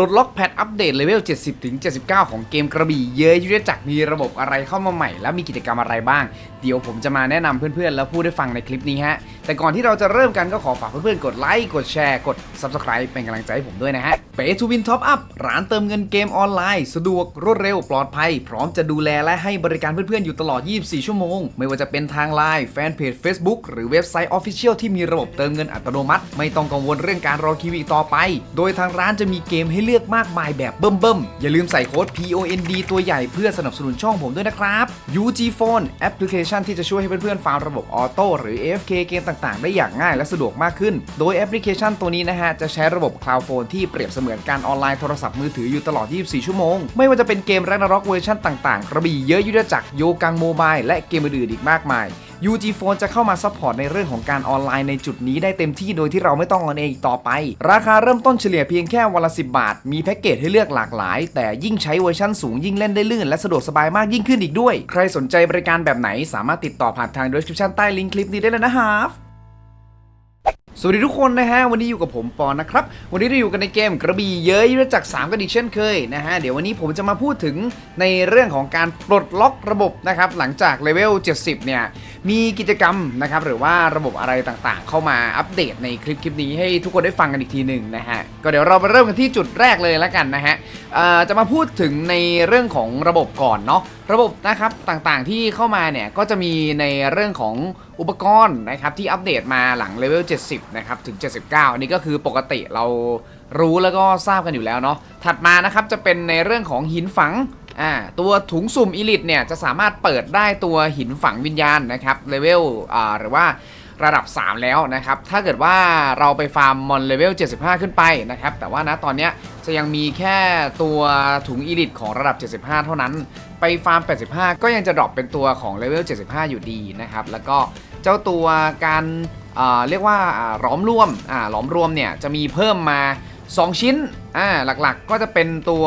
ลดล็อกแพทอัปเดตเลเวล 70ถึง79 ของเกมกระบี่เยอะยุทธจักรมีระบบอะไรเข้ามาใหม่ และมีกิจกรรมอะไรบ้างเดี๋ยวผมจะมาแนะนำเพื่อนๆ แล้วพูดให้ฟังในคลิปนี้ฮะ แต่ก่อนที่เราจะเริ่มกันก็ขอฝากเพื่อนๆ กดไลค์ กดแชร์ กด Subscribe เป็นกำลังใจให้ผมด้วยนะฮะเปทูวินท็อปอัพร้านเติมเงินเกมออนไลน์ สะดวกรวดเร็วปลอดภัย พร้อมจะดูแลและให้บริการเพื่อนๆ อยู่ตลอด 24 ชั่วโมง ไม่ว่าจะเป็นทางไลน์แฟนเพจ Facebook หรือเว็บไซต์ Official ที่มีระบบเติมเงินอัตโนมัติ ไม่ต้องกังวลเรื่องการรอคิวอีกต่อไป โดยทางร้านจะมีเกมให้เลือกมากมายแบบเบิ่มๆอย่าลืมใส่โค้ด POND ตัวใหญ่เพื่อสนับสนุนช่องผมด้วยนะครับ UG Phone แอปพลิเคชันที่จะช่วยให้เพื่อนๆฟาร์มระบบออโต้หรือ AFK เกมต่างๆ ได้อย่างง่ายและสะดวกมากขึ้น โดยแอปพลิเคชันตัวนี้นะฮะ จะใช้ระบบ Cloud Phone ที่เปรียบเสมือนการออนไลน์โทรศัพท์มือถืออยู่ตลอด 24 ชั่วโมง ไม่ว่าจะเป็นเกม Ragnarok เวอร์ชันต่างๆ กระบี่เยอะยุทธจักรโยกังโมบายและเกมอื่นๆอีกมากมาย UG Phone จะเข้ามาซัพพอร์ตในเรื่องของการออนไลน์ในจุดนี้ได้เต็มที่โดยที่เราไม่ต้องออนเองต่อไป ราคาเริ่มต้นเฉลี่ยเพียงแค่วันละ 10 บาท มีแพ็กเกจให้เลือกหลากหลาย แต่ยิ่งใช้เวอร์ชันสูงยิ่งเล่นได้ลื่นและสะดวกสบายมากยิ่งขึ้นอีกด้วย ใครสนใจบริการแบบไหนสาามารถติดต่อผ่านทาง description ใต้ลิงก์คลิปนี้ได้เลยนะครับสวัสดีทุกคนนะฮะ วันนี้อยู่กับผมปอนนะครับ วันนี้เราอยู่กันในเกมกระบี่เยอะยุทธจักร3กันอีกเช่นเคยนะฮะ เดี๋ยววันนี้ผมจะมาพูดถึงในเรื่องของการปลดล็อกระบบนะครับ หลังจากเลเวล 70 เนี่ย มีกิจกรรมนะครับ หรือว่าระบบอะไรต่างๆ เข้ามาอัปเดตในคลิปคลิปนี้ให้ทุกคนได้ฟังกันอีกทีหนึ่งนะฮะ ก็เดี๋ยวเราไปเริ่มกันที่จุดแรกเลยแล้วกันนะฮะจะมาพูดถึงในเรื่องของระบบก่อนเนาะ ระบบนะครับต่างๆที่เข้ามาเนี่ยก็จะมีในเรื่องของอุปกรณ์นะครับที่อัปเดตมาหลังเลเวล 70 นะครับถึง 79 อันนี้ก็คือปกติเรารู้แล้วก็ทราบกันอยู่แล้วเนาะถัดมานะครับจะเป็นในเรื่องของหินฝังอ่าตัวถุงสุ่มอีลิตเนี่ยจะสามารถเปิดได้ตัวหินฝังวิญญาณนะครับเลเวลอ่าหรือว่า ระดับ 3 แล้วนะครับ ถ้าเกิดว่าเราไปฟาร์มมอนเลเวล 75 ขึ้นไปนะครับ แต่ว่านะตอนนี้จะยังมีแค่ตัวถุงอีลิตของระดับ 75 เท่านั้น ไปฟาร์ม 85 ก็ยังจะดรอปเป็นตัวของเลเวล 75 อยู่ดีนะครับ แล้วก็เจ้าตัวการอ่าเรียกว่าอ่าหลอมรวมอ่าหลอมรวมเนี่ยจะมีเพิ่มมา 2 ชิ้นหลักๆก็จะเป็นตัว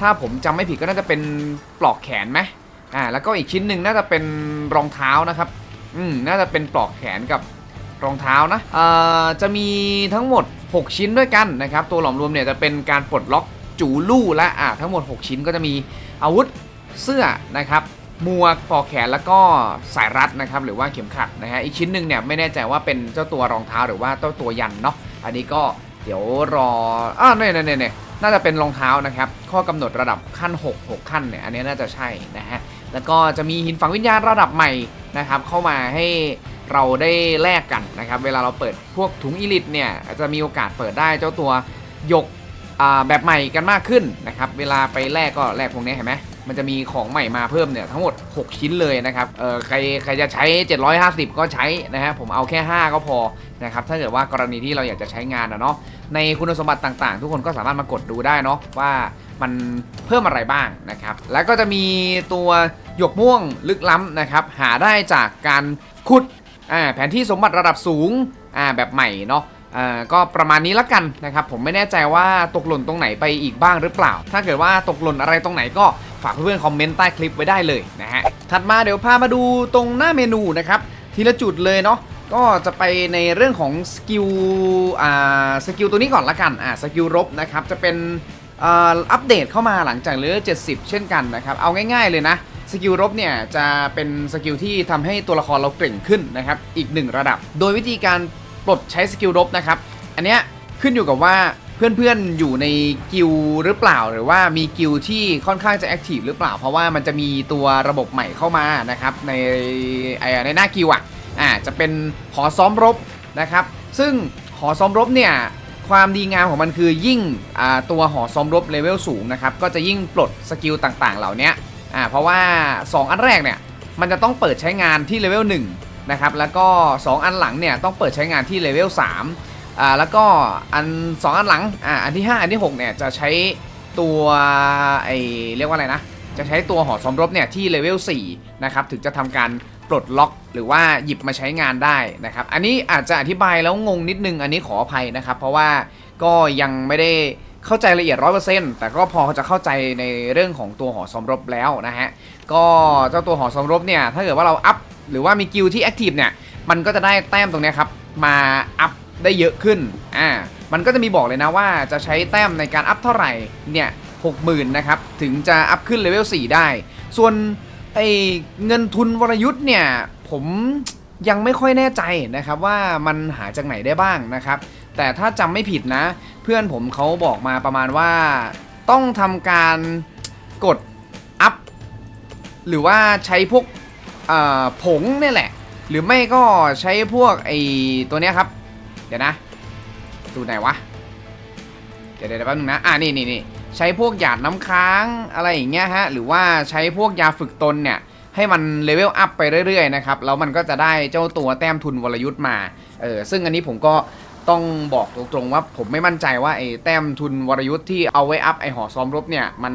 ถ้าผมจำไม่ผิดก็น่าจะเป็นปลอกแขนไหมอ่าแล้วก็อีกชิ้นหนึ่งน่าจะเป็นรองเท้านะครับ อืมน่าจะเป็นปลอกแขนกับรองเท้านะเอ่อจะมีทั้งหมด 6 ชิ้นด้วยกันนะครับ ตัวหลอมรวมเนี่ยจะเป็นการปลดล็อกจูลู่และอ่าทั้งหมด 6 ชิ้นก็จะมีอาวุธเสื้อนะครับหมวกปลอกแขนแล้วก็สายรัดนะครับหรือว่าเข็มขัดนะฮะอีกชิ้นหนึ่งเนี่ยไม่แน่ใจว่าเป็นเจ้าตัวรองเท้าหรือว่าเจ้าตัวยันเนาะอันนี้ก็เดี๋ยวรออ่าเนี่ยเนี่ยเนี่ยน่าจะเป็นรองเท้านะครับ ข้อกำหนดระดับขั้น 6 6 ขั้นเนี่ย อันนี้น่าจะใช่นะฮะ แล้วก็จะมีหินฝังวิญญาณระดับใหม่ นะครับเข้ามาให้เราได้แลกกันนะครับ เวลาเราเปิดพวกถุงอีลิตเนี่ยจะมีโอกาสเปิดได้เจ้าตัวหยกแบบใหม่กันมากขึ้นนะครับ เวลาไปแลกก็แลกพวกนี้เห็นไหมมันจะมีของใหม่มาเพิ่มเนี่ยทั้งหมด 6 ชิ้นเลยนะครับเออใครใครจะใช้ 750 ก็ใช้นะฮะผมเอาแค่ 5 ก็พอนะครับถ้าเกิดว่ากรณีที่เราอยากจะใช้งานนะเนาะในคุณสมบัติต่างๆ ทุกคนก็สามารถมากดดูได้เนาะว่ามันเพิ่มอะไรบ้างนะครับ แล้วก็จะมีตัว หยกม่วงลึกล้ำนะครับ หาได้จากการขุดแผนที่สมบัติระดับสูงแบบใหม่เนาะก็ประมาณนี้ละกันนะครับ ผมไม่แน่ใจว่าตกหล่นตรงไหนไปอีกบ้างหรือเปล่า ถ้าเกิดว่าตกหล่นอะไรตรงไหนก็ฝากเพื่อนๆคอมเมนต์ใต้คลิปไว้ได้เลยนะฮะถัดมาเดี๋ยวพามาดูตรงหน้าเมนูนะครับทีละจุดเลยเนาะก็จะไปในเรื่องของสกิลอ่าสกิลตัวนี้ก่อนละกันอ่าสกิลรบนะครับจะเป็นอัปเดตเข้ามาหลังจากเลเวล70 เช่นกันนะครับ เอาง่ายๆเลยนะ สกิลรบเนี่ยจะเป็นสกิลที่ทำให้ตัวละครเราเก่งขึ้นนะครับอีกหนึ่งระดับ โดยวิธีการปลดใช้สกิลรบนะครับอันเนี้ยขึ้นอยู่กับว่าเพื่อนๆอยู่ในกิลหรือเปล่า หรือว่ามีกิลที่ค่อนข้างจะแอคทีฟหรือเปล่า เพราะว่ามันจะมีตัวระบบใหม่เข้ามานะครับในไอ้ในหน้ากิลอะอ่าจะเป็นหอซ้อมรบนะครับ ซึ่งหอซ้อมรบเนี่ยความดีงามของมันคือยิ่งอ่าตัวหอซ้อมรบเลเวลสูงนะครับก็จะยิ่งปลดสกิลต่างๆ เหล่านี้ อ่าเพราะว่า 2 อันแรกเนี่ยมันจะต้องเปิดใช้งานที่เลเวล1นะครับแล้วก็ 2 อันหลังเนี่ยต้องเปิดใช้งานที่เลเวล3อ่าแล้วก็อัน 2 อันหลังอ่าอันที่ 5 อันที่6เนี่ยจะใช้ตัวไอเรียกว่าอะไรนะจะใช้ตัวหอซ้อมรบเนี่ยที่เลเวล4นะครับถึงจะทำการปลดล็อกหรือว่าหยิบมาใช้งานได้นะครับ อันนี้อาจจะอธิบายแล้วงงนิดนึงอันนี้ขออภัยนะครับ เพราะว่าก็ยังไม่ได้ เข้าใจละเอียด100%แต่ก็พอจะเข้าใจในเรื่องของตัวหอซ้อมรบแล้วนะฮะ ก็เจ้าตัวหอซ้อมรบเนี่ย ถ้าเกิดว่าเราอัพหรือว่ามีกิลที่แอคทีฟเนี่ย มันก็จะได้แต้มตรงนี้ครับ มาอัพได้เยอะขึ้น อ่า มันก็จะมีบอกเลยนะว่าจะใช้แต้มในการอัพเท่าไหร่ เนี่ยหกหมื่นนะครับ ถึงจะอัพขึ้นเลเวล4ได้ ส่วนไอเงินทุนวรยุทธ์เนี่ย ผมยังไม่ค่อยแน่ใจนะครับว่ามันหาจากไหนได้บ้างนะครับ แต่ถ้าจำไม่ผิดนะ เพื่อนผมเขาบอกมาประมาณว่า ต้องทำการกดอัพ หรือว่าใช้พวกผงเนี่ยแหละ หรือไม่ก็ใช้พวกไอตัวเนี้ยครับ เดี๋ยวนะ ดูไหนวะ เดี๋ยวเดี๋ยวแป๊บนึงนะ อ่านี่นี่นี่ใช้พวกหยาดน้ำค้างอะไรอย่างเงี้ยฮะ หรือว่าใช้พวกยาฝึกตนเนี่ย ให้มันเลเวลอัพไปเรื่อยๆนะครับ แล้วมันก็จะได้เจ้าตัวแต้มทุนวรยุทธ์มา เออ ซึ่งอันนี้ผมก็ ต้องบอกตรงๆว่าผมไม่มั่นใจว่าไอ้แต้มทุนวรยุทธ์ที่เอาไว้อัพไอ้หอซ้อมรบเนี่ยมัน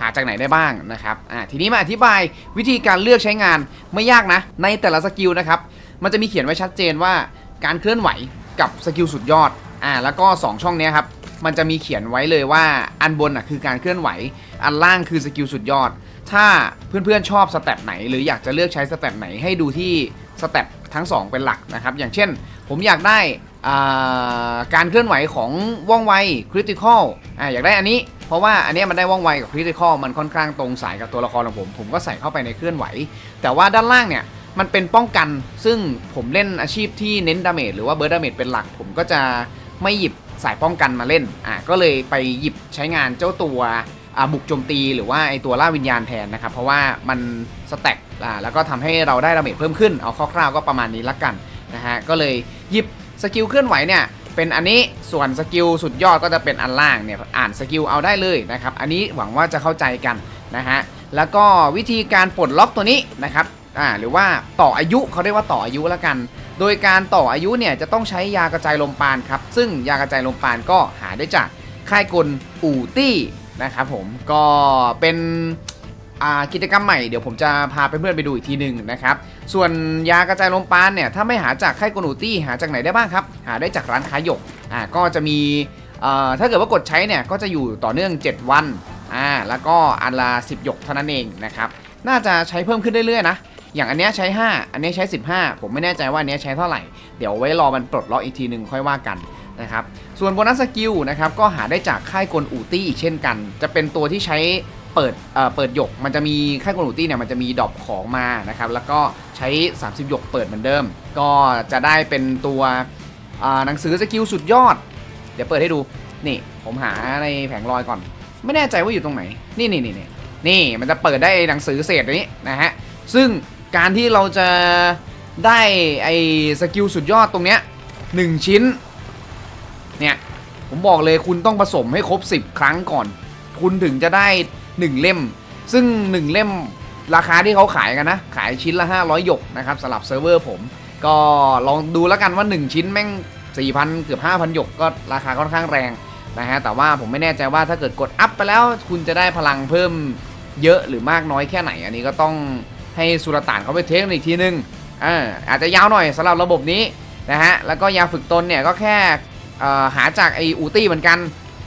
หาจากไหนได้บ้างนะครับอ่าทีนี้มาอธิบายวิธีการเลือกใช้งานไม่ยากนะ ในแต่ละสกิลนะครับมันจะมีเขียนไว้ชัดเจนว่าการเคลื่อนไหวกับสกิลสุดยอดอ่าแล้วก็ 2 ช่องนี้ครับมันจะมีเขียนไว้เลยว่าอันบนอะคือการเคลื่อนไหว อันล่างคือสกิลสุดยอด ถ้าเพื่อนๆชอบสเต็ปไหน หรืออยากจะเลือกใช้สเต็ปไหนให้ดูที่สเต็ปทั้ง 2 เป็นหลักนะครับอย่างเช่น ผมอยากได้ การเคลื่อนไหวของว่องไวคริติคอลอ่าอยากได้อันนี้ เพราะว่าอันนี้มันได้ว่องไวกับคริติคอลมันค่อนข้างตรงสายกับตัวละครของผม ผมก็ใส่เข้าไปในเคลื่อนไหว แต่ว่าด้านล่างเนี่ยมันเป็นป้องกันซึ่งผมเล่นอาชีพที่เน้นดาเมจหรือว่าเบิร์ดดาเมจเป็นหลัก ผมก็จะไม่หยิบสายป้องกันมาเล่นอะก็เลยไปหยิบใช้งานเจ้าตัวบุกโจมตีหรือว่าไอตัวล่าวิญญาณแทนนะครับ เพราะว่ามันสแต็กอ่าแล้วก็ทำให้เราได้ดาเมจเพิ่มขึ้น เอาคร่าวๆก็ประมาณนี้ละกันนะฮะก็เลยหยิบ สกิลเคลื่อนไหวเนี่ยเป็นอันนี้ส่วนสกิลสุดยอดก็จะเป็นอันล่างเนี่ยอ่านสกิลเอาได้เลยนะครับอันนี้หวังว่าจะเข้าใจกันนะฮะแล้วก็วิธีการปลดล็อกตัวนี้นะครับอ่าหรือว่าต่ออายุเขาเรียกว่าต่ออายุแล้วกัน โดยการต่ออายุเนี่ยจะต้องใช้ยากระจายลมปานครับซึ่งยากระจายลมปานก็หาได้จากค่ายกลอูตี้นะครับผมก็เป็น กิจกรรมใหม่เดี๋ยวผมจะพาเพื่อนๆไปดูอีกทีหนึ่งนะครับ ส่วนยากระจายลมปานเนี่ยถ้าไม่หาจากค่ายกลอู่ตี้หาจากไหนได้บ้างครับ หาได้จากร้านค้าหยกอ่าก็จะมีอ่าถ้าเกิดว่ากดใช้เนี่ยก็จะอยู่ต่อเนื่อง 7 วันอ่าแล้วก็อันละ10 หยกเท่านั้นเองนะครับน่าจะใช้เพิ่มขึ้นเรื่อยๆนะอย่างอันเนี้ยใช้ 5 อันเนี้ยใช้ 15 ผมไม่แน่ใจว่าอันเนี้ยใช้เท่าไหร่ เดี๋ยวไว้รอมันปลดล็อกอีกทีหนึ่งค่อยว่ากันนะครับ ส่วนโบนัสสกิลนะครับก็หาได้จากค่ายกลอูตี้อีกเช่นกัน จะเป็นตัวที่ใช้ เปิดเอ่อเปิดหยก มันจะมีค่ายกลอูตี้เนี่ยมันจะมีดรอปของมานะครับ แล้วก็ใช้ 30 หยกเปิดเหมือนเดิม ก็จะได้เป็นตัวอ่าหนังสือสกิลสุดยอด เดี๋ยวเปิดให้ดู นี่ผมหาในแผงลอยก่อน ไม่แน่ใจว่าอยู่ตรงไหน นี่นี่นี่นี่นี่มันจะเปิดได้หนังสือเศษนนี้นะฮะ ซึ่งการที่เราจะได้ไอ้สกิลสุดยอดตรงเนี้ยหนึ่งชิ้น เนี่ย ผมบอกเลยคุณต้องผสมให้ครบ 10 ครั้งก่อน คุณถึงจะได้ 1 เล่ม ซึ่ง 1 เล่มราคาที่เขาขายกันนะ ขายชิ้นละ 500 หยกนะครับสำหรับเซิร์ฟเวอร์ผม ก็ลองดูแล้วกันว่า 1 ชิ้นแม่ง 4,000 เกือบ 5,000 หยกก็ราคาค่อนข้างแรงนะฮะแต่ว่าผมไม่แน่ใจว่าถ้าเกิดกดอัพไปแล้วคุณจะได้พลังเพิ่มเยอะหรือมากน้อยแค่ไหน อันนี้ก็ต้องให้สุลต่านเขาไปเทสอีกทีนึงอ่าอาจจะยาวหน่อยสำหรับระบบนี้นะฮะแล้วก็ยาฝึกตนเนี่ยก็แค่หาจากไออูตี้เหมือนกัน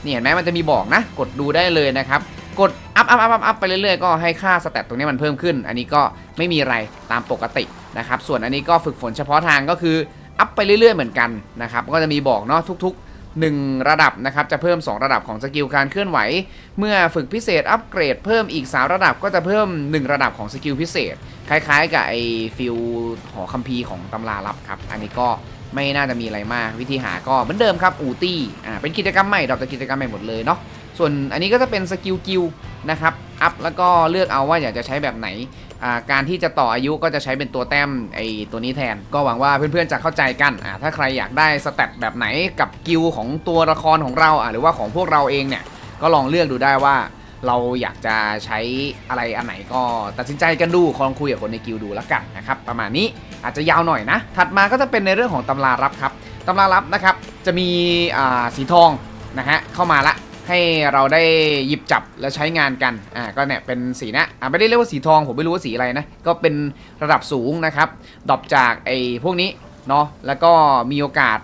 นี่เห็นไหมมันจะมีบอกนะ กดดูได้เลยนะครับ กด อัพอัพอัพอัพอัพไปเรื่อยๆก็ให้ค่าสแตทตรงนี้มันเพิ่มขึ้น อันนี้ก็ไม่มีอะไรตามปกตินะครับ ส่วนอันนี้ก็ฝึกฝนเฉพาะทางก็คืออัพไปเรื่อยๆเหมือนกันนะครับก็จะมีบอกเนาะทุก ๆ 1 ระดับนะครับจะเพิ่ม 2 ระดับของสกิลการเคลื่อนไหว เมื่อฝึกพิเศษอัปเกรดเพิ่มอีก 3 ระดับก็จะเพิ่ม 1 ระดับของสกิลพิเศษ คล้ายๆ กับไอฟิลหอคัมภีร์ของตำราลับครับ อันนี้ก็ไม่น่าจะมีอะไรมากวิธีหาก็เหมือนเดิมครับอูตี้อ่าเป็นกิจกรรมใหม่ดรอปจากกิจกรรมใหม่หมดเลยเนาะ ส่วนอันนี้ก็จะเป็นสกิลกิลนะครับอัพแล้วก็เลือกเอาว่าอยากจะใช้แบบไหน การที่จะต่ออายุก็จะใช้เป็นตัวแต้มไอตัวนี้แทน ก็หวังว่าเพื่อนๆจะเข้าใจกัน ถ้าใครอยากได้สเตตแบบไหนกับกิลของตัวละครของเราหรือว่าของพวกเราเองเนี่ยก็ลองเลือกดูได้ว่าเราอยากจะใช้อะไรอันไหนก็ตัดสินใจกันดูลองคุยกับคนในกิลดูแล้วกันนะครับประมาณนี้อาจจะยาวหน่อยนะ ถัดมาก็จะเป็นในเรื่องของตำรารับครับตำรารับนะครับจะมีสีทองนะฮะเข้ามาละ ให้เราได้หยิบจับและใช้งานกันอ่าก็เนี่ยเป็นสีนะอ่าไม่ได้เรียกว่าสีทองผมไม่รู้ว่าสีอะไรนะก็เป็นระดับสูงนะครับดรอปจากไอ้พวกนี้เนาะแล้วก็มีโอกาส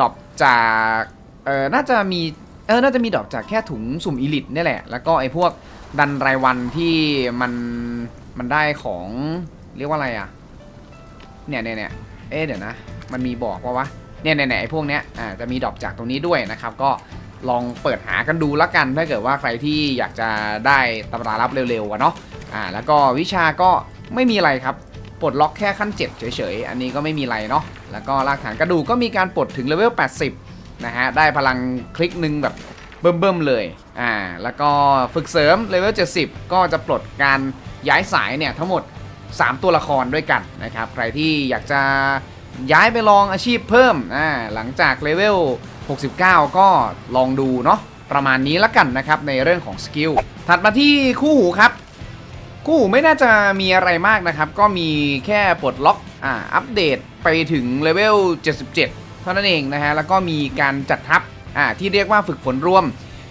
ดรอปจากเออน่าจะมีเออน่าจะมีดรอปจากแค่ถุงสุ่มอีลิตนี่แหละ แล้วก็ไอ้พวกดันรายวันที่มันมันได้ของเรียกว่าอะไรอะเนี่ยเนี่ยเนี่ยเอ๊เดี๋ยวนะ มันมีบอกว่าวะเนี่ยเนี่ยเนี่ยไอ้พวกเนี้ยอ่าจะมีดรอปจากตรงนี้ด้วยนะครับ ก็ ลองเปิดหากันดูละกัน ถ้าเกิดว่าใครที่อยากจะได้ตำรารับเร็วๆอะเนาะอ่าแล้วก็วิชาก็ไม่มีอะไรครับปลดล็อกแค่ขั้น 7 เฉยๆ อันนี้ก็ไม่มีอะไรเนาะ แล้วก็รากฐานกระดูกก็มีการปลดถึงเลเวล 80 นะฮะ ได้พลังคลิกหนึ่งแบบเบิ่มๆเลย อ่า แล้วก็ฝึกเสริมเลเวล 70 ก็จะปลดการย้ายสายเนี่ยทั้งหมด 3 ตัวละครด้วยกันนะครับ ใครที่อยากจะย้ายไปลองอาชีพเพิ่ม อ่า หลังจากเลเวล 69 ก็ลองดูเนาะประมาณนี้ละกันนะครับในเรื่องของสกิลถัดมาที่คู่หูครับ คู่หูไม่น่าจะมีอะไรมากนะครับ ก็มีแค่ปลดล็อกอ่าอัปเดตไปถึงเลเวล 77 เท่านั้นเองนะฮะแล้วก็มีการจัดทัพอ่าที่เรียกว่าฝึกฝนร่วม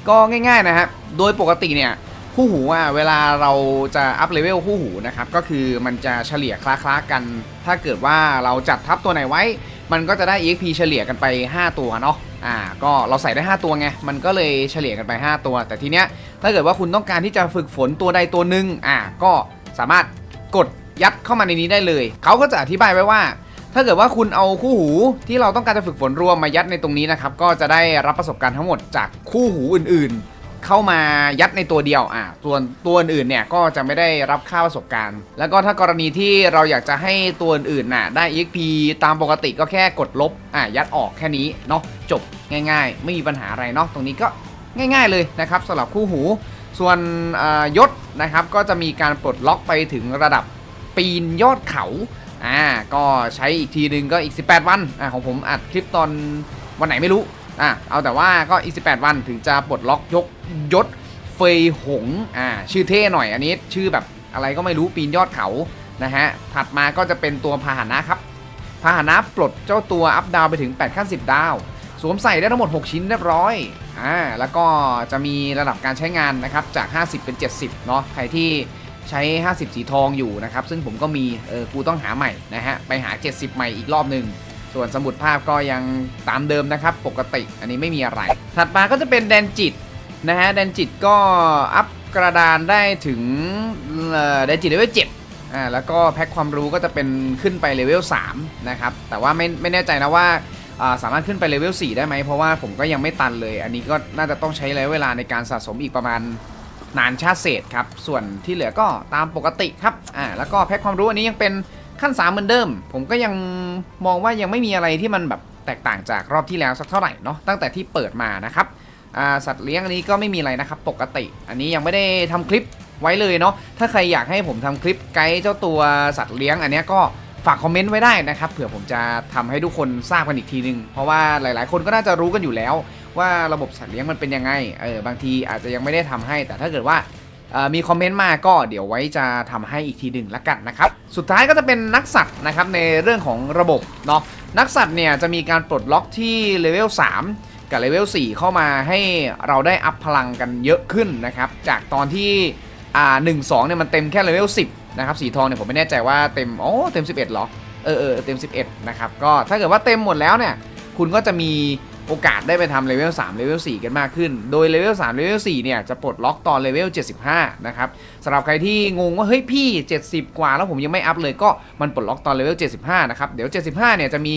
ก็ง่ายๆนะฮะโดยปกติเนี่ยคู่หูอะเวลาเราจะอัพเลเวลคู่หูนะครับก็คือมันจะเฉลี่ยคล้าๆกัน ถ้าเกิดว่าเราจัดทับตัวไหนไว้ มันก็จะได้ EXP เฉลี่ยกันไป 5 ตัวเนาะ อ่าก็เราใส่ได้ 5 ตัวไง มันก็เลยเฉลี่ยกันไป 5 ตัว แต่ทีเนี้ยถ้าเกิดว่าคุณต้องการที่จะฝึกฝนตัวใดตัวหนึ่งอ่าก็สามารถกดยัดเข้ามาในนี้ได้เลย เขาก็จะอธิบายไว้ว่า ถ้าเกิดว่าคุณเอาคู่หูที่เราต้องการจะฝึกฝนรวมมายัดในตรงนี้นะครับก็จะได้รับประสบการณ์ทั้งหมดจากคู่หูอื่นๆ เข้ามายัดในตัวเดียวอ่าส่วนตัวอื่นเนี่ยก็จะไม่ได้รับค่าประสบการณ์ แล้วก็ถ้ากรณีที่เราอยากจะให้ตัวอื่นน่ะได้ EXP ตามปกติก็แค่กดลบอ่ายัดออกแค่นี้เนาะจบง่าย ๆ ไม่มีปัญหาอะไรเนาะตรงนี้ก็ง่าย ๆเลยนะครับสำหรับคู่หู ส่วนอ่ายศนะครับก็จะมีการปลดล็อกไปถึงระดับปีนยอดเขาอ่าก็ใช้อีกทีนึงก็อีก 18 วันอ่าของผมอัดคลิปตอนวันไหนไม่รู้ อ่าเอาแต่ว่าก็อีก 18 วันถึงจะปลดล็อกยกยศเฟยหงอ่าชื่อเท่หน่อยอันนี้ ชื่อแบบอะไรก็ไม่รู้ปีนยอดเขานะฮะถัดมาก็จะเป็นตัวพาหนะครับพาหนะปลดเจ้าตัวอัพดาวไปถึง8ขั้น10 ดาว สวมใส่ได้ทั้งหมด 6 ชิ้นเรียบร้อยอ่าแล้วก็จะมีระดับการใช้งานนะครับจาก 50 เป็น 70 เนาะใครที่ใช้ 50 สีทองอยู่นะครับ ซึ่งผมก็มีเออกูต้องหาใหม่นะฮะไปหา 70 ใหม่อีกรอบหนึ่ง ส่วนสมุดภาพก็ยังตามเดิมนะครับปกติอันนี้ไม่มีอะไร ถัดมาก็จะเป็นแดนจิตนะฮะแดนจิตก็อัพกระดานได้ถึงแดนจิตเลเวล7อ่าแล้วก็แพ็คความรู้ก็จะเป็นขึ้นไปเลเวล3นะครับแต่ว่าไม่ไม่แน่ใจนะว่าอ่าสามารถขึ้นไปเลเวล4ได้ไหมเพราะว่าผมก็ยังไม่ตันเลย อันนี้ก็น่าจะต้องใช้ระยะเวลาในการสะสมอีกประมาณนานชาติเศษครับ ส่วนที่เหลือก็ตามปกติครับอ่าแล้วก็แพ็คความรู้อันนี้ยังเป็น ขั้น3เหมือนเดิม ผมก็ยังมองว่ายังไม่มีอะไรที่มันแบบแตกต่างจากรอบที่แล้วสักเท่าไหร่เนาะตั้งแต่ที่เปิดมานะครับสัตว์เลี้ยงอันนี้ก็ไม่มีอะไรนะครับปกติ อันนี้ยังไม่ได้ทำคลิปไว้เลยเนาะถ้าใครอยากให้ผมทำคลิปไกด์เจ้าตัวสัตว์เลี้ยงอันนี้ก็ฝากคอมเมนต์ไว้ได้นะครับเผื่อผมจะทำให้ทุกคนทราบกันอีกทีนึง เพราะว่าหลาย ๆ คนก็น่าจะรู้กันอยู่แล้ว ว่าระบบสัตว์เลี้ยงมันเป็นยังไงเออบางทีอาจจะยังไม่ได้ทำให้ แต่ถ้าเกิดว่า มีคอมเมนต์มาก็เดี๋ยวไว้จะทำให้อีกทีหนึ่งละกันนะครับ สุดท้ายก็จะเป็นนักสัตว์นะครับในเรื่องของระบบเนาะนักสัตว์เนี่ยจะมีการปลดล็อกที่เลเวล3 กับเลเวล4เข้ามาให้เราได้อัพพลังกันเยอะขึ้นนะครับ จากตอนที่อ่า1 2เนี่ยมันเต็มแค่เลเวล10นะครับสีทองเนี่ยผมไม่แน่ใจว่าเต็มอ๋อเต็ม 11เหรอเออเออเต็ม 11 นะครับ ก็ถ้าเกิดว่าเต็มหมดแล้วเนี่ยคุณก็จะมี โอกาสได้ไปทำเลเวล3เลเวล4กันมากขึ้น โดยเลเวล3เลเวล4เนี่ยจะปลดล็อกตอนเลเวล75 นะครับสำหรับใครที่งงว่าเฮ้ยพี่ 70 กว่าแล้วผมยังไม่อัพเลยก็มันปลดล็อกตอนเลเวล75 นะครับ เดี๋ยว 75 เนี่ยจะมี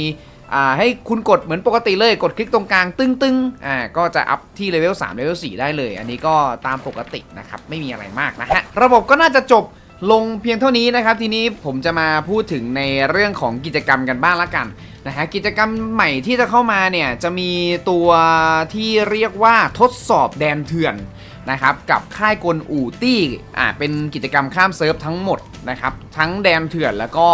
ให้คุณกดเหมือนปกติเลยกดคลิกตรงกลางตึ้งตึ้งอ่าก็จะอัพที่เลเวล3เลเวล4ได้เลย อันนี้ก็ตามปกตินะครับไม่มีอะไรมากนะฮะระบบก็น่าจะจบ ลงเพียงเท่านี้นะครับทีนี้ผมจะมาพูดถึงในเรื่องของกิจกรรมกันบ้างละกันนะฮะกิจกรรมใหม่ที่จะเข้ามาเนี่ยจะมีตัวที่เรียกว่าทดสอบแดนเถื่อนนะครับกับค่ายกลอู่ตี้อ่าเป็นกิจกรรมข้ามเซิร์ฟทั้งหมดนะครับทั้งแดนเถื่อนแล้วก็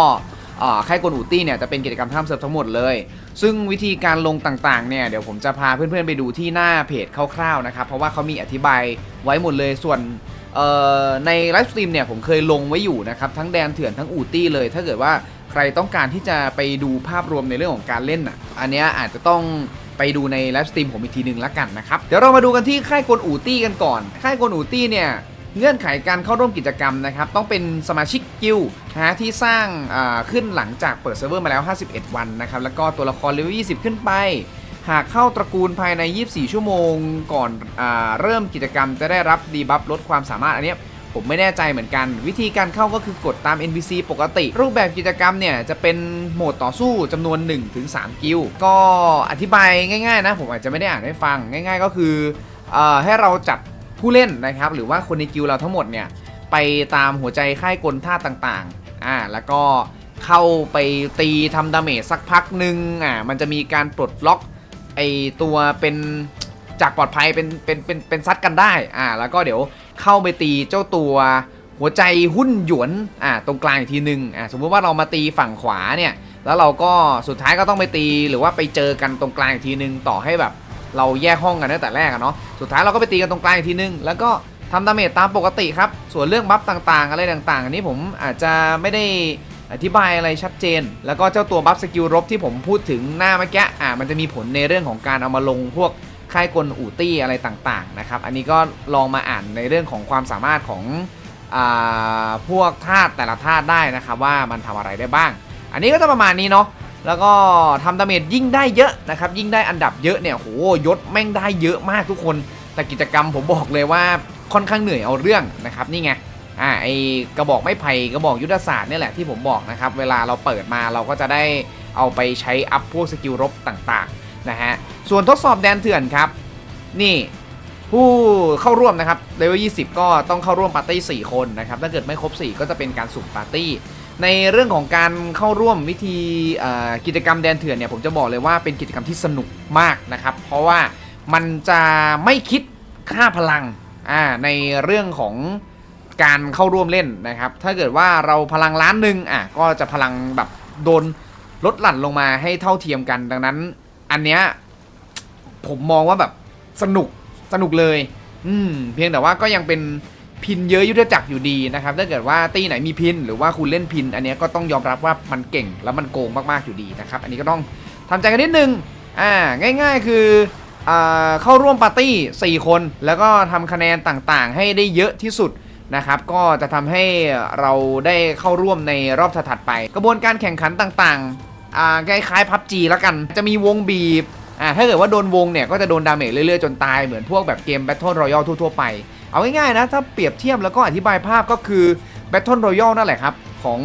ค่ายกลอูตี้เนี่ยจะเป็นกิจกรรมข้ามเซิร์ฟทั้งหมดเลย ซึ่งวิธีการลงต่างๆเนี่ยเดี๋ยวผมจะพาเพื่อนๆไปดูที่หน้าเพจคร่าวๆนะครับเพราะว่าเขามีอธิบายไว้หมดเลยส่วนในไลฟ์สตรีมเนี่ยผมเคยลงไว้อยู่นะครับทั้งแดนเถื่อนทั้งอูตี้เลย ถ้าเกิดว่าใครต้องการที่จะไปดูภาพรวมในเรื่องของการเล่นอะอันเนี้ยอาจจะต้องไปดูในไลฟ์สตรีมผมอีกทีหนึ่งละกันนะครับ เดี๋ยวเรามาดูกันที่ค่ายกลอูตี้กันก่อน ค่ายกลอูตี้เนี่ย เงื่อนไขการเข้าร่วมกิจกรรมนะครับ ต้องเป็นสมาชิกกิลนะฮะที่สร้างขึ้นหลังจากเปิดเซิร์ฟเวอร์มาแล้ว 51 วันนะครับ แล้วก็ตัวละครเลเวล 20 ขึ้นไป หากเข้าตระกูลภายใน 24 ชั่วโมงก่อนอเริ่มกิจกรรมจะได้รับดีบัฟลดความสามารถอันนี้ผมไม่แน่ใจเหมือนกัน วิธีการเข้าก็คือกดตาม NPC ปกติ รูปแบบกิจกรรมเนี่ย จะเป็นโหมดต่อสู้จำนวน 1-3 กิลก็อธิบายง่ายๆนะ ผมอาจจะไม่ได้อ่านให้ฟังง่าย ๆ ก็คืออให้เราจัด ผู้เล่นนะครับ หรือว่าคนในกิลเราทั้งหมดเนี่ยไปตามหัวใจค่ายกลท่าต่างๆอ่าแล้วก็เข้าไปตีทำดาเมจสักพักหนึ่งอ่ามันจะมีการปลดล็อกไอตัวเป็นจากปลอดภัยเป็นเป็นเป็นเป็นซัดกันได้อ่าแล้วก็เดี๋ยวเข้าไปตีเจ้าตัวหัวใจหุ้นหยวนอ่าตรงกลางอีกทีหนึ่งอ่าสมมุติว่าเรามาตีฝั่งขวาเนี่ยแล้วเราก็สุดท้ายก็ต้องไปตีหรือว่าไปเจอกันตรงกลางอีกทีหนึ่งต่อให้แบบ เราแยกห้องกันตั้งแต่แรกอะเนาะสุดท้ายเราก็ไปตีกันตรงกลางอีกทีนึง แล้วก็ทำดาเมจตามปกติครับ ส่วนเรื่องบัฟต่างๆ อะไรต่างๆ อันนี้ผมอาจจะไม่ได้อธิบายอะไรชัดเจน แล้วก็เจ้าตัวบัฟสกิลรบที่ผมพูดถึงหน้าเมื่อกี้อ่ามันจะมีผลในเรื่องของการเอามาลงพวกค่ายกลอูตี้อะไรต่างๆนะครับ อันนี้ก็ลองมาอ่านในเรื่องของความสามารถของอ่าพวกธาตุแต่ละธาตุได้นะครับว่ามันทำอะไรได้บ้าง อันนี้ก็จะประมาณนี้เนาะ แล้วก็ทำดาเมจยิ่งได้เยอะนะครับ ยิ่งได้อันดับเยอะเนี่ยโหยศแม่งได้เยอะมากทุกคน แต่กิจกรรมผมบอกเลยว่าค่อนข้างเหนื่อยเอาเรื่องนะครับนี่ไงอ่าไอกระบอกไม้ไผ่กระบอกยุทธศาสตร์เนี่ยแหละที่ผมบอกนะครับ เวลาเราเปิดมาเราก็จะได้เอาไปใช้อัพพวกสกิลรบต่างๆนะฮะส่วนทดสอบแดนเถื่อนครับ นี่ผู้เข้าร่วมนะครับเลเวล20 ก็ต้องเข้าร่วมปาร์ตี้4คนนะครับถ้าเกิดไม่ครบ 4 ก็จะเป็นการสุ่มปาร์ตี้ ในเรื่องของการเข้าร่วมวิธีกิจกรรมแดนเถื่อนเนี่ยผมจะบอกเลยว่าเป็นกิจกรรมที่สนุกมากนะครับ เพราะว่ามันจะไม่คิดค่าพลังในเรื่องของการเข้าร่วมเล่นนะครับ ถ้าเกิดว่าเราพลังล้านหนึ่งอะก็จะพลังแบบโดนลดหลั่นลงมาให้เท่าเทียมกัน ดังนั้น อันเนี้ยผมมองว่าแบบสนุกสนุกเลย อืมเพียงแต่ว่าก็ยังเป็น พินเยอะยุทธจักรอยู่ดีนะครับถ้าเกิดว่าตีไหนมีพินหรือว่าคุณเล่นพิน อันนี้ก็ต้องยอมรับว่ามันเก่งแล้วมันโกงมากๆอยู่ดีนะครับอันนี้ก็ต้องทำใจกันนิดนึงอ่าง่าย ๆ คือเข้าร่วมปาร์ตี้ 4 คน แล้วก็ทำคะแนนต่างๆ ให้ได้เยอะที่สุดนะครับ ก็จะทำให้เราได้เข้าร่วมในรอบถัดไป กระบวนการแข่งขันต่างๆอาคล้ายๆพับจีแล้วกัน จะมีวงบีบอ่าถ้าเกิดว่าโดนวงเนี่ย ก็จะโดนดาเมจเรื่อยๆ จนตายเหมือนพวกแบบเกม Battle Royale ทั่วๆไป เอาง่ายๆนะ ถ้าเปรียบเทียบแล้วก็อธิบายภาพก็คือ Battle Royale นั่นแหละครับ ของ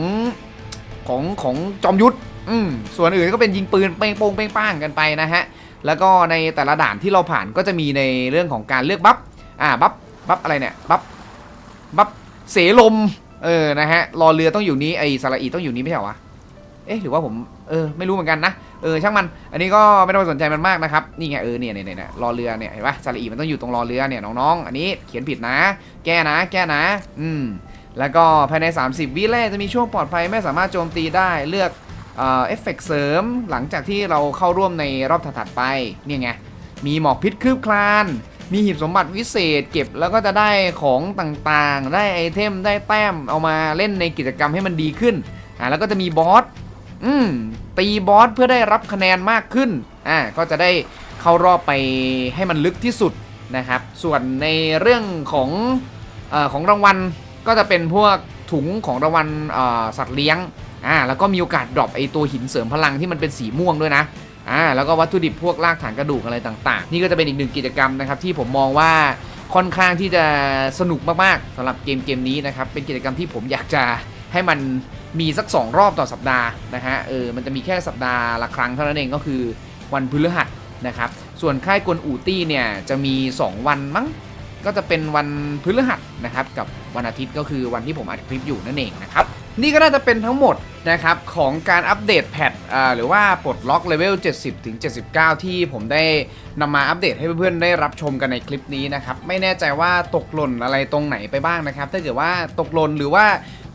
ของของจอมยุทธอืมส่วนอื่นก็เป็นยิงปืนเป้งโป้งเป้งป้างกันไปนะฮะ แล้วก็ในแต่ละด่านที่เราผ่านก็จะมีในเรื่องของการเลือกบัฟอ่าบัฟบัฟอะไรเนี่ยบัฟบัฟเสลมเออนะฮะรอเรือต้องอยู่นี้ไอสระอีต้องอยู่นี้ไม่ใช่เหรอวะเอ๊ะหรือว่าผม เออไม่รู้เหมือนกันนะเออช่างมัน อันนี้ก็ไม่ต้องไปสนใจมันมากนะครับนี่ไงเออเนี่ยเนี่ยเนี่ยรอเรือเนี่ยเห็นปะสระอีมันต้องอยู่ตรงรอเรือเนี่ยน้องๆ อันนี้เขียนผิดนะ แก้นะ แก้นะ อืมแล้วก็ภายใน 30 วิแรกจะมีช่วงปลอดภัยไม่สามารถโจมตีได้เลือกเอ่อเอฟเฟกต์เสริมหลังจากที่เราเข้าร่วมในรอบถัดๆไปเนี่ยไงมีหมอกพิษคืบคลาน มีหีบสมบัติวิเศษเก็บแล้วก็จะได้ของต่างๆ ได้ไอเทมได้แต้มเอามาเล่นในกิจกรรมให้มันดีขึ้นอ่าแล้วก็จะมีบอส อืมตีบอสเพื่อได้รับคะแนนมากขึ้น อ่า ก็จะได้เข้ารอบไปให้มันลึกที่สุดนะครับ ส่วนในเรื่องของเออของรางวัลก็จะเป็นพวกถุงของรางวัลสัตว์เลี้ยง อ่า แล้วก็มีโอกาสดรอปไอตัวหินเสริมพลังที่มันเป็นสีม่วงด้วยนะ อ่า แล้วก็วัตถุดิบพวกรากฐานกระดูกอะไรต่าง ๆ นี่ก็จะเป็นอีกหนึ่งกิจกรรมนะครับที่ผมมองว่าค่อนข้างที่จะสนุกมากๆสำหรับเกมเกมนี้นะครับ เป็นกิจกรรมที่ผมอยากจะให้มัน มีสัก 2 รอบต่อสัปดาห์นะฮะเออมันจะมีแค่สัปดาห์ละครั้งเท่านั้นเองก็คือวันพฤหัสนะครับส่วนค่ายกลอูตี้เนี่ยจะมี 2 วันมั้งก็จะเป็นวันพฤหัสนะครับกับวันอาทิตย์ก็คือวันที่ผมอัดคลิปอยู่นั่นเองนะครับนี่ก็น่าจะเป็นทั้งหมดนะครับของการอัปเดตแพทอ่าหรือว่าปลดล็อกเลเวล 70 ถึง 79 ที่ผมได้นำมาอัปเดตให้เพื่อนๆ ได้รับชมกันในคลิปนี้นะครับ ไม่แน่ใจว่าตกหล่นอะไรตรงไหนไปบ้างนะครับ ถ้าเกิดว่าตกหล่นหรือว่า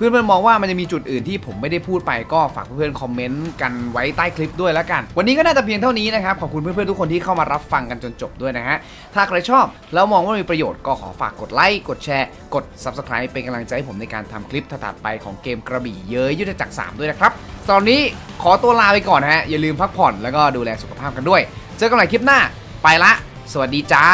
เพื่อนๆมองว่ามันจะมีจุดอื่นที่ผมไม่ได้พูดไปก็ฝากเพื่อนๆคอมเมนต์กันไว้ใต้คลิปด้วยแล้วกัน วันนี้ก็น่าจะเพียงเท่านี้นะครับขอบคุณเพื่อนๆทุกคนที่เข้ามารับฟังกันจนจบด้วยนะฮะถ้าใครชอบแล้วมองว่ามีประโยชน์ก็ขอฝากกดไลค์กดแชร์ กด Subscribe เป็นกำลังใจให้ผมในการทำคลิปถัดไปของเกมกระบี่เย้ยยุทธจักร3ด้วยนะครับตอนนี้ขอตัวลาไปก่อนนะฮะอย่าลืมพักผ่อนแล้วก็ดูแลสุขภาพกันด้วย เจอกันใหม่คลิปหน้าไปละ สวัสดีจ้า